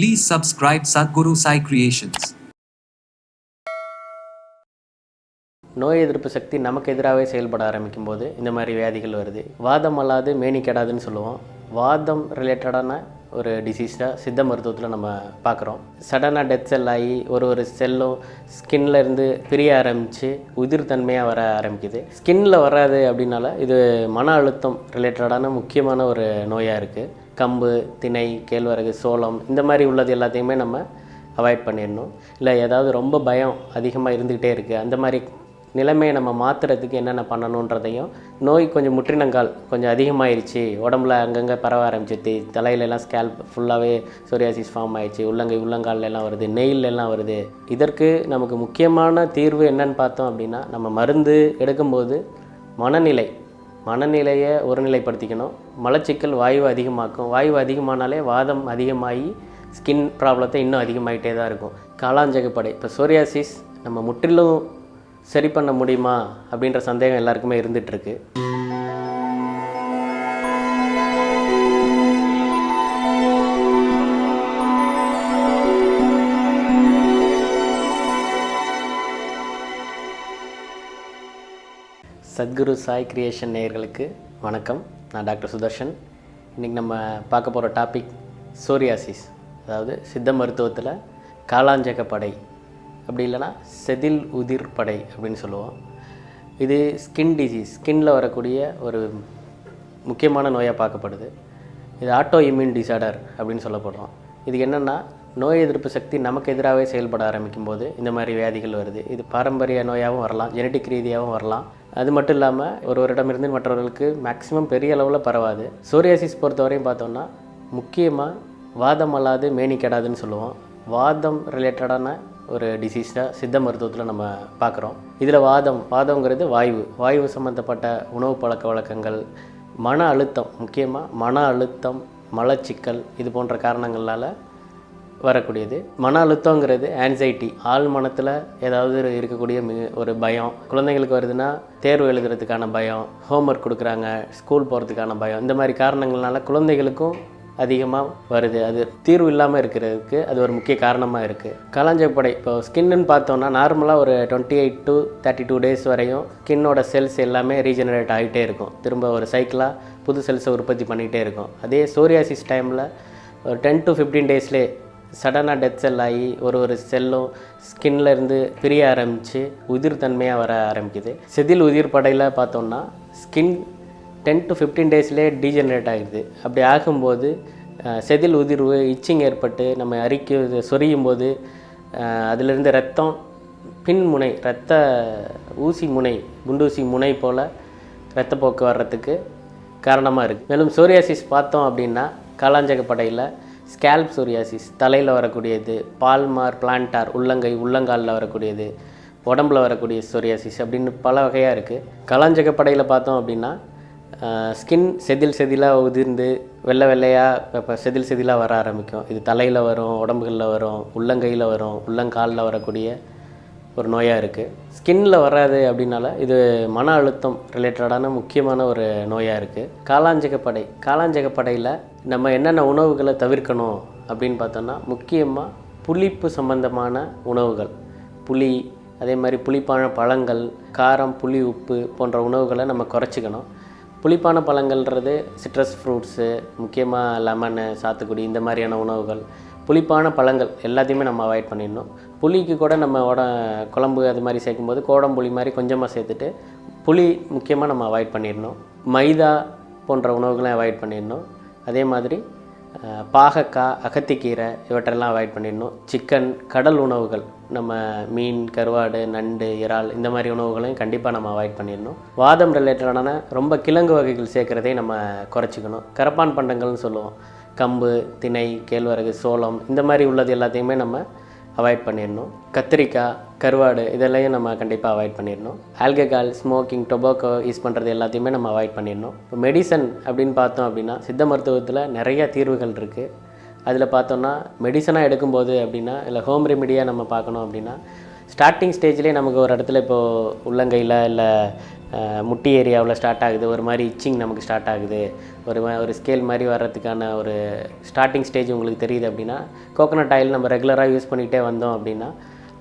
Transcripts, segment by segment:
Please subscribe Sadhguru Sai Creations. நோய் எதிர்ப்பு சக்தி நமக்கு எதிராகவே செயல்பட ஆரம்பிக்கும் போது இந்த மாதிரி வியாதிகள் வருது. வாதம் அல்லாது மேனி கெடாதுன்னு சொல்லுவோம். வாதம் ரிலேட்டடான ஒரு டிசீஸாக சித்த மருத்துவத்தில் நம்ம பார்க்குறோம். சடனாக டெத் செல் ஆகி ஒரு ஒரு செல்லும் ஸ்கின்ல இருந்து பிரிய ஆரம்பித்து உதிர் தன்மையாக வர ஆரம்பிக்குது. ஸ்கின்ல வராது அப்படின்னால இது மன அழுத்தம் ரிலேட்டடான முக்கியமான ஒரு நோயாக இருக்குது கம்பு திணை கேழ்வரகு சோளம் இந்த மாதிரி உள்ளது எல்லாத்தையுமே நம்ம அவாய்ட் பண்ணிடணும். இல்லை ஏதாவது ரொம்ப பயம் அதிகமாக இருந்துக்கிட்டே இருக்குது அந்த மாதிரி நிலைமையை நம்ம மாற்றுறதுக்கு என்னென்ன பண்ணணுன்றதையும் நோய் கொஞ்சம் முற்றினங்கால் கொஞ்சம் அதிகமாயிருச்சு. உடம்புல அங்கங்கே பரவ ஆரம்பிச்சிருச்சு. தலையிலலாம் ஸ்கேல்ப் ஃபுல்லாகவே சோரியாசிஸ் ஃபார்ம் ஆயிடுச்சு உள்ளங்கை உள்ளங்கால்லாம் எல்லாம் வருது. நெயிலெல்லாம் வருது. இதற்கு நமக்கு முக்கியமான தீர்வு என்னன்னு பார்த்தோம் அப்படின்னா நம்ம மருந்து எடுக்கும்போது மனநிலை மனநிலையை ஒருநிலைப்படுத்திக்கணும். மலச்சிக்கல் வாயு அதிகமாக்கும். வாயு அதிகமானாலே வாதம் அதிகமாகி ஸ்கின் ப்ராப்ளத்தை இன்னும் அதிகமாகிட்டே தான் இருக்கும். காளாஞ்சகப்படை இப்போ சோரியாசிஸ் நம்ம முற்றிலும் சரி பண்ண முடியுமா? அப்படின்ற சந்தேகம் எல்லாருக்குமே இருந்துகிட்ருக்கு சத்குரு சாய் கிரியேஷன் நேயர்களுக்கு வணக்கம். நான் டாக்டர் சுதர்ஷன். இன்றைக்கி நம்ம பார்க்க போகிற டாபிக் சோரியாசிஸ் அதாவது சித்த மருத்துவத்தில் காளாஞ்சக படை அப்படி இல்லைன்னா செதில் உதிர் படை அப்படின்னு சொல்லுவோம். இது ஸ்கின் டிசீஸ் ஸ்கின்ல வரக்கூடிய ஒரு முக்கியமான நோயாக பார்க்கப்படுது. இது ஆட்டோ இம்யூன் டிசார்டர் அப்படின்னு சொல்லப்படுறோம். இது என்னென்னா நோய் எதிர்ப்பு சக்தி நமக்கு எதிராகவே செயல்பட ஆரம்பிக்கும் போது இந்த மாதிரி வியாதிகள் வருது. இது பாரம்பரிய நோயாகவும் வரலாம் ஜெனட்டிக் ரீதியாகவும் வரலாம். அது மட்டும் இல்லாமல் ஒருவரிடமிருந்து மற்றவர்களுக்கு மேக்ஸிமம் பெரிய அளவில் பரவாது. சோரியாசிஸ் பொறுத்தவரையும் பார்த்தோம்னா முக்கியமாக வாதம் அல்லாது மேனி கெடாதுன்னு சொல்லுவோம். வாதம் ரிலேட்டடான ஒரு டிசீஸாக சித்த மருத்துவத்தில் நம்ம பார்க்குறோம். இதில் வாதம் வாதங்கிறது வாயு வாயு சம்மந்தப்பட்ட உணவு பழக்க வழக்கங்கள் மன அழுத்தம் முக்கியமாக மன அழுத்தம் மலச்சிக்கல் இது போன்ற காரணங்களால் வரக்கூடியது. மன அழுத்தங்கிறது ஆன்சைட்டி ஆள் மனத்தில் ஏதாவது இருக்கக்கூடிய மிக ஒரு பயம். குழந்தைங்களுக்கு வருதுன்னா தேர்வு எழுதுறதுக்கான பயம். ஹோம்ஒர்க் கொடுக்குறாங்க ஸ்கூல் போகிறதுக்கான பயம். இந்த மாதிரி காரணங்கள்னால குழந்தைகளுக்கும் அதிகமாக வருது. அது தீர்வு இல்லாமல் இருக்கிறதுக்கு அது ஒரு முக்கிய காரணமாக இருக்குது கலாஞ்சப்படை இப்போ ஸ்கின்னு பார்த்தோம்னா நார்மலாக ஒரு twenty eight to thirty two days வரையும் ஸ்கின்னோட செல்ஸ் எல்லாமே ரீஜெனரேட் ஆகிட்டே இருக்கும். திரும்ப ஒரு சைக்கிளாக புது செல்ஸை உற்பத்தி பண்ணிகிட்டே இருக்கும். அதே சோரியாசிஸ் டைமில் ஒரு டென் டு ஃபிஃப்டீன் டேஸ்லேயே சடனாக டெத் செல் ஆகி ஒரு ஒரு செல்லும் ஸ்கின்ல இருந்து பிரிய ஆரம்பித்து உதிர் தன்மையாக வர ஆரம்பிக்குது. செதில் உதிர் படையில் பார்த்தோம்னா ஸ்கின் டென் டு ஃபிஃப்டீன் டேஸ்லேயே டீஜெனரேட் ஆகிடுது அப்படி ஆகும்போது செதில் உதிர்வு இச்சிங் ஏற்பட்டு நம்ம அரிக்க சொரியும் போது அதிலிருந்து ரத்தம் பின் முனை ரத்த ஊசி முனை குண்டூசி முனை போல் ரத்தப்போக்கு வர்றதுக்கு காரணமாக இருக்குது மேலும் சோரியாசிஸ் பார்த்தோம் அப்படின்னா காளாஞ்சக படையில் ஸ்கேல்ப் சோரியாசிஸ் தலையில் வரக்கூடியது பால்மார் பிளான்டார் உள்ளங்கை உள்ளங்காலில் வரக்கூடியது உடம்புல வரக்கூடிய சோரியாசிஸ் அப்படின்னு பல வகையாக இருக்குது காளாஞ்சக படையில் பார்த்தோம் அப்படின்னா ஸ்கின் செதில் செதிலாக உதிர்ந்து வெள்ளை வெள்ளையாக இப்போ செதில் செதிலாக வர ஆரம்பிக்கும். இது தலையில் வரும் உடம்புகளில் வரும் உள்ளங்கையில் வரும் உள்ளங்காலில் வரக்கூடிய ஒரு நோயாக இருக்குது ஸ்கின்ல வராது அப்படின்னால இது மன அழுத்தம் ரிலேட்டடான முக்கியமான ஒரு நோயாக இருக்குது காளாஞ்சகப்படை காளாஞ்சகப்படையில் நம்ம என்னென்ன உணவுகளை தவிர்க்கணும் அப்படின்னு பார்த்தோம்னா முக்கியமாக புளிப்பு சம்பந்தமான உணவுகள். புளி அதே மாதிரி புளிப்பான பழங்கள் காரம் புளி உப்பு போன்ற உணவுகளை நம்ம குறைச்சிக்கணும். புளிப்பான பழங்கள்ன்றது சிட்ரஸ் ஃப்ரூட்ஸு முக்கியமாக லெமனு சாத்துக்குடி இந்த மாதிரியான உணவுகள். புளிப்பான பழங்கள் எல்லாத்தையுமே நம்ம அவாய்ட் பண்ணிடணும். புளிக்கு கூட நம்ம உட குழம்பு அது மாதிரி சேர்க்கும்போது கோடம்புளி மாதிரி கொஞ்சமாக சேர்த்துட்டு புளி முக்கியமாக நம்ம அவாய்ட் பண்ணிடணும். மைதா போன்ற உணவுகளை அவாய்ட் பண்ணிடணும். அதே மாதிரி பாகக்காய் அகத்திக்கீரை இவற்றெல்லாம் அவாய்ட் பண்ணிடணும். சிக்கன் கடல் உணவுகள் நம்ம மீன் கருவாடு நண்டு இறால் இந்த மாதிரி உணவுகளையும் கண்டிப்பாக நம்ம அவாய்ட் பண்ணிடணும். வாதம் ரிலேட்டடான ரொம்ப கிழங்கு வகைகள் சேர்க்குறதையும் நம்ம குறைச்சிக்கணும். கரப்பான் பண்டங்கள்னு சொல்லுவோம். கம்பு திணை கேழ்வரகு சோளம் இந்த மாதிரி உள்ளது எல்லாத்தையுமே நம்ம அவாய்ட் பண்ணிடணும். கத்திரிக்காய் கருவாடு இதெல்லாம் நம்ம கண்டிப்பாக அவாய்ட் பண்ணிடணும். ஆல்கஹால் ஸ்மோக்கிங் டொபாக்கோ யூஸ் பண்ணுறது எல்லாத்தையுமே நம்ம அவாய்ட் பண்ணிடணும். இப்போ மெடிசன் அப்படின்னு பார்த்தோம் அப்படின்னா சித்த மருத்துவத்தில் நிறைய தீர்வுகள் இருக்குது அதில் பார்த்தோம்னா மெடிசனாக எடுக்கும்போது அப்படின்னா இல்லை ஹோம் ரெமிடியாக நம்ம பார்க்கணும் அப்படின்னா ஸ்டார்டிங் ஸ்டேஜ்லேயே நமக்கு ஒரு இடத்துல இப்போது உள்ளங்கையில் இல்லை முட்டி ஏரியாவில் ஸ்டார்ட் ஆகுது. ஒரு மாதிரி இச்சிங் நமக்கு ஸ்டார்ட் ஆகுது. ஒரு ஒரு ஸ்கேல் மாதிரி வர்றதுக்கான ஒரு ஸ்டார்டிங் ஸ்டேஜ் உங்களுக்கு தெரியுது அப்படின்னா கோகோனட் ஆயில் நம்ம ரெகுலராக யூஸ் பண்ணிகிட்டே வந்தோம் அப்படின்னா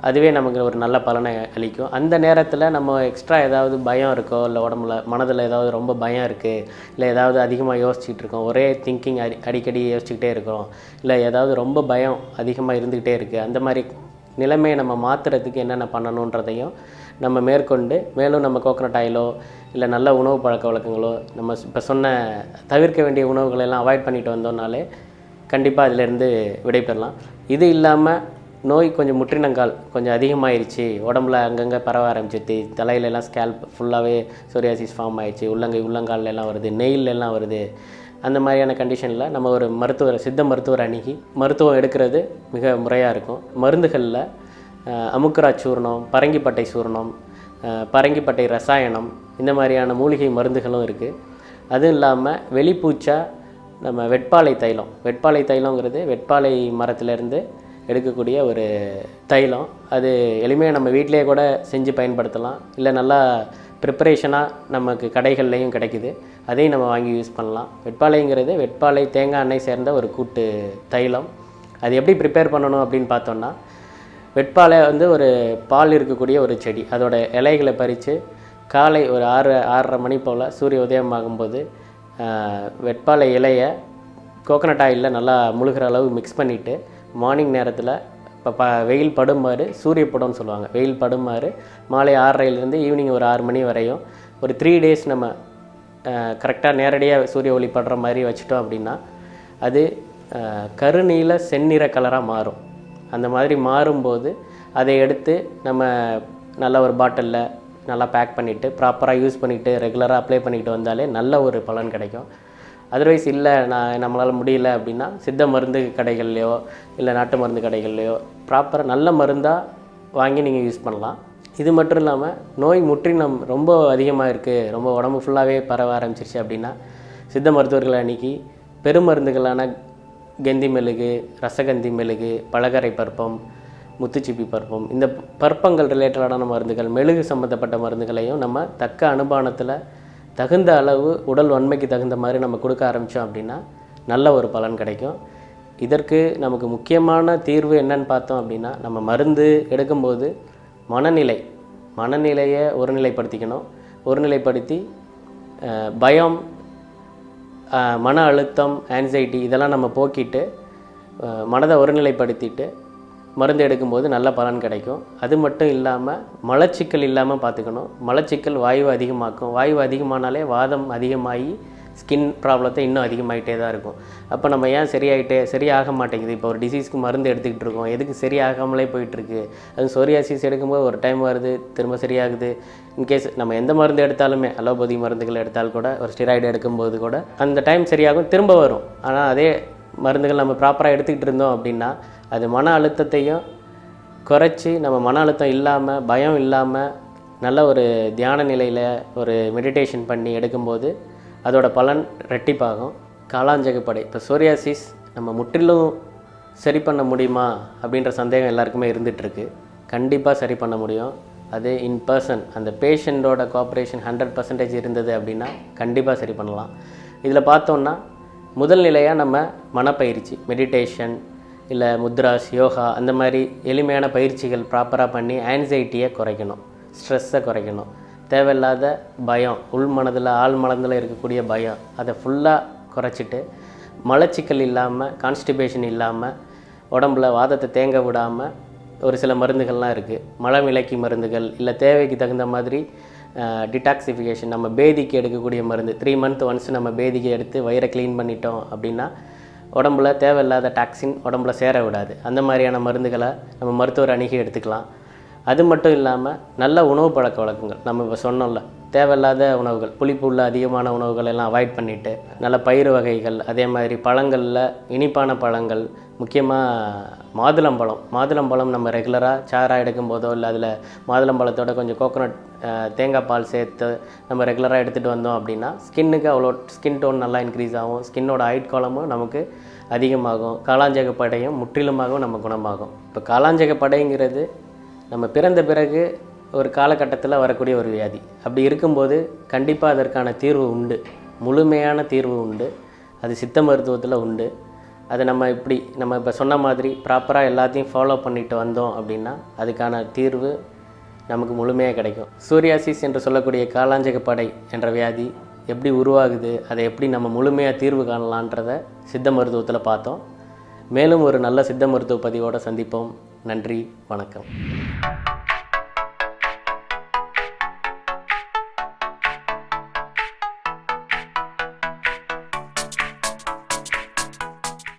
அதுவே நமக்கு ஒரு நல்ல பலனை அளிக்கும். அந்த நேரத்தில் நம்ம எக்ஸ்ட்ரா ஏதாவது பயம் இருக்கோ இல்லை உடம்புல மனதில் ஏதாவது ரொம்ப பயம் இருக்குது இல்லை ஏதாவது அதிகமாக யோசிச்சுட்டு இருக்கோம் ஒரே திங்கிங் அடி அடிக்கடி யோசிச்சுக்கிட்டே இருக்கிறோம் இல்லை ஏதாவது ரொம்ப பயம் அதிகமாக இருந்துக்கிட்டே இருக்குது அந்த மாதிரி நிலைமையை நம்ம மாற்றுறதுக்கு என்னென்ன பண்ணணுன்றதையும் நம்ம மேற்கொண்டு மேலும் நம்ம கோகனட் ஆயிலோ இல்லை நல்ல உணவு பழக்க வழக்கங்களோ நம்ம இப்போ சொன்ன தவிர்க்க வேண்டிய உணவுகளை எல்லாம் அவாய்ட் பண்ணிட்டு வந்தோம்னாலே கண்டிப்பாக அதிலேருந்து விடைபெறலாம். இது இல்லாமல் நோய் கொஞ்சம் முற்றினங்கால் கொஞ்சம் அதிகமாயிருச்சு உடம்புல அங்கங்கே பரவ ஆரம்பிச்சிருச்சு தலையில எல்லாம் ஸ்கேல்ப் ஃபுல்லாகவே சோரியாசிஸ் ஃபார்ம் ஆயிடுச்சு உள்ளங்கை உள்ளங்கால்லாம் எல்லாம் வருது நெயில் வருது அந்த மாதிரியான கண்டிஷனில் நம்ம ஒரு மருத்துவர் சித்த மருத்துவர் அணுகி மருத்துவம் எடுக்கிறது மிக முறையாக இருக்கும். மருந்துகளில் அமுக்கரா சூர்ணம் பரங்கிப்பட்டை சூர்ணம் பரங்கிப்பட்டை ரசாயனம் இந்த மாதிரியான மூலிகை மருந்துகளும் இருக்குது அதுவும் இல்லாமல் வெளிப்பூச்சா நம்ம வெட்பாலை தைலம். வெட்பாலை தைலங்கிறது வெட்பாலை மரத்திலேருந்து எடுக்கக்கூடிய ஒரு தைலம். அது எளிமையாக நம்ம வீட்டிலேயே கூட செஞ்சு பயன்படுத்தலாம். இல்லை நல்லா ப்ரிப்பரேஷனாக நமக்கு கடைகள்லையும் கிடைக்குது. அதையும் நம்ம வாங்கி யூஸ் பண்ணலாம். வெட்பாலைங்கிறது வெட்பாலை தேங்காய் எண்ணெய் சேர்ந்த ஒரு கூட்டு தைலம். அது எப்படி ப்ரிப்பேர் பண்ணணும் அப்படின்னு பார்த்தோம்னா வெட்பாலை வந்து ஒரு பால் இருக்கக்கூடிய ஒரு செடி. அதோட இலைகளை பறித்து காலை ஒரு ஆறு ஆறரை மணி போல் சூரிய உதயம் ஆகும்போது வெட்பாலை இலையை கோகனட் ஆயிலில் நல்லா முழுகிற அளவு மிக்ஸ் பண்ணிவிட்டு மார்னிங் நேரத்தில் இப்போ ப வெயில் படுமாறு சூரிய படம்னு சொல்லுவாங்க. வெயில் படுமாறு மாலை ஆறரைலேருந்து ஈவினிங் ஒரு ஆறு மணி வரையும் ஒரு த்ரீ டேஸ் நம்ம கரெக்டாக நேரடியாக சூரிய ஒளி படுற மாதிரி வச்சுட்டோம் அப்படின்னா அது கருணியில் கருநீல செந்நிற கலராக மாறும். அந்த மாதிரி மாறும்போது அதை எடுத்து நம்ம நல்ல ஒரு பாட்டிலில் நல்லா பேக் பண்ணிவிட்டு ப்ராப்பராக யூஸ் பண்ணிவிட்டு ரெகுலராக அப்ளை பண்ணிக்கிட்டு வந்தாலே நல்ல ஒரு பலன் கிடைக்கும். அதர்வைஸ் இல்லை நான் நம்மளால் முடியல அப்படின்னா சித்த மருந்து கடைகள்லையோ இல்லை நாட்டு மருந்து கடைகள்லையோ ப்ராப்பராக நல்ல மருந்தாக வாங்கி நீங்கள் யூஸ் பண்ணலாம். இது மட்டும் இல்லாமல் நோய் முற்றினம் ரொம்ப அதிகமாக இருக்குது ரொம்ப உடம்பு ஃபுல்லாகவே பரவ ஆரம்பிச்சிருச்சு அப்படின்னா சித்த மருத்துவர்களை அன்னைக்கு பெருமருந்துகளான கெந்தி மெழுகு ரசகந்தி மெழுகு பலகரை பருப்பம் முத்துச்சிப்பி பருப்பம் இந்த பருப்பங்கள் ரிலேட்டடான மருந்துகள் மெழுகு சம்மந்தப்பட்ட மருந்துகளையும் நம்ம தக்க அனுபானத்தில் தகுந்த அளவு உடல் வன்மைக்கு தகுந்த மாதிரி நம்ம கொடுக்க ஆரம்பித்தோம் அப்படின்னா நல்ல ஒரு பலன் கிடைக்கும். இதற்கு நமக்கு முக்கியமான தீர்வு என்னன்னு பார்த்தோம் அப்படின்னா நம்ம மருந்து எடுக்கும்போது மனநிலை மனநிலையை ஒருநிலைப்படுத்திக்கணும். ஒருநிலைப்படுத்தி பயம் மன அழுத்தம் ஆன்சைட்டி இதெல்லாம் நம்ம போக்கிட்டு மனதை ஒருநிலைப்படுத்திட்டு மருந்து எடுக்கும்போது நல்ல பலன் கிடைக்கும். அது மட்டும் இல்லாமல் மலச்சிக்கல் இல்லாமல் பார்த்துக்கணும். மலச்சிக்கல் வாயு அதிகமாக்கும். வாயு அதிகமானாலே வாதம் அதிகமாகி ஸ்கின் ப்ராப்ளத்தை இன்னும் அதிகமாகிட்டே தான் இருக்கும். அப்போ நம்ம ஏன் சரியாயிட்டே சரியாக மாட்டேங்குது? இப்போ ஒரு டிசீஸ்க்கு மருந்து எடுத்துக்கிட்டு இருக்கோம். எதுக்கு சரியாகாமலே போயிட்டுருக்கு அது சொரியாசிஸ் எடுக்கும்போது ஒரு டைம் வருது திரும்ப சரியாகுது. இன்கேஸ் நம்ம எந்த மருந்து எடுத்தாலுமே அலோபதி மருந்துகள் எடுத்தால் கூட ஒரு ஸ்டிராய்டு எடுக்கும்போது கூட அந்த டைம் சரியாகும் திரும்ப வரும். ஆனால் அதே மருந்துகள் நம்ம ப்ராப்பராக எடுத்துக்கிட்டு இருந்தோம் அப்படின்னா அது மன அழுத்தத்தையும் குறைச்சி நம்ம மன அழுத்தம் இல்லாமல் பயம் இல்லாமல் நல்ல ஒரு தியான நிலையில் ஒரு மெடிடேஷன் பண்ணி எடுக்கும்போது அதோட பலன் ரெட்டிப்பாகும் காலாஞ்சகப்படை இப்போ சோரியாசிஸ் நம்ம முற்றிலும் சரி பண்ண முடியுமா? அப்படின்ற சந்தேகம் எல்லாருக்குமே இருந்துகிட்ருக்கு கண்டிப்பாக சரி பண்ண முடியும். அது இன் பர்சன் அந்த பேஷண்ட்டோட கோஆப்ரேஷன் ஹண்ட்ரட் பர்சன்டேஜ் இருந்தது அப்படின்னா கண்டிப்பாக சரி பண்ணலாம். இதில் பார்த்தோன்னா முதல் நிலையாக நம்ம மனப்பயிற்சி மெடிடேஷன் இல்லை முத்ராஸ் யோகா அந்த மாதிரி எளிமையான பயிற்சிகள் ப்ராப்பராக பண்ணி ஆன்சைட்டியை குறைக்கணும். ஸ்ட்ரெஸ்ஸை குறைக்கணும். தேவையில்லாத பயம் உள் மனதில் ஆழ் மனதில் இருக்கக்கூடிய பயம் அதை ஃபுல்லாக குறைச்சிட்டு மலச்சிக்கல் இல்லாமல் கான்ஸ்டிபேஷன் இல்லாமல் உடம்புல வாதத்தை தேங்க விடாமல் ஒரு சில மருந்துகள்லாம் இருக்குது மலம் இலக்கி மருந்துகள் இல்லை தேவைக்கு தகுந்த மாதிரி டிடாக்சிஃபிகேஷன் நம்ம பேதிக்கு எடுக்கக்கூடிய மருந்து த்ரீ மந்த் ஒன்ஸ் நம்ம பேதிக்கு எடுத்து வயிறை க்ளீன் பண்ணிட்டோம் அப்படின்னா உடம்புல தேவையில்லாத டாக்ஸின் உடம்புல சேர விடாது. அந்த மாதிரியான மருந்துகளை நம்ம மருத்துவர் அணுகி எடுத்துக்கலாம். அது மட்டும் இல்லாமல் நல்ல உணவு பழக்க வழக்கங்கள். நம்ம இப்போ சொன்னோம்ல தேவையில்லாத உணவுகள் புளிப்பு உள்ள அதிகமான உணவுகள் எல்லாம் அவாய்ட் பண்ணிவிட்டு நல்ல பயிறு வகைகள் அதே மாதிரி பழங்களில் இனிப்பான பழங்கள் முக்கியமாக மாதுளம்பழம் மாதுளம்பழம் நம்ம ரெகுலராக சாராக எடுக்கும்போதோ இல்லை அதில் மாதுளம்பழத்தோட கொஞ்சம் கோகோனட் தேங்காய் பால் சேர்த்து நம்ம ரெகுலராக எடுத்துகிட்டு வந்தோம் அப்படின்னா ஸ்கின்னுக்கு அவ்வளோ ஸ்கின் டோன் நல்லா இன்க்ரீஸ் ஆகும். ஸ்கின்னோட ஹைட் காலமும் நமக்கு அதிகமாகும். காளாஞ்சக படையும் முற்றிலுமாகவும் நம்ம குணமாகும். இப்போ காளாஞ்சக படைங்கிறது நம்ம பிறந்த பிறகு ஒரு காலகட்டத்தில் வரக்கூடிய ஒரு வியாதி. அப்படி இருக்கும்போது கண்டிப்பாக அதற்கான தீர்வு உண்டு. முழுமையான தீர்வு உண்டு. அது சித்த மருத்துவத்தில் உண்டு. அதை நம்ம இப்படி நம்ம இப்போ சொன்ன மாதிரி ப்ராப்பராக எல்லாத்தையும் ஃபாலோ பண்ணிட்டு வந்தோம் அப்படின்னா அதுக்கான தீர்வு நமக்கு முழுமையாக கிடைக்கும். சூரியாசிஸ் என்று சொல்லக்கூடிய காலாஞ்சக படை என்ற வியாதி எப்படி உருவாகுது அதை எப்படி நம்ம முழுமையாக தீர்வு காணலான்றதை சித்த மருத்துவத்தில் பார்த்தோம். மேலும் ஒரு நல்ல சித்த மருத்துவ பதிவோடு சந்திப்போம். நன்றி வணக்கம்.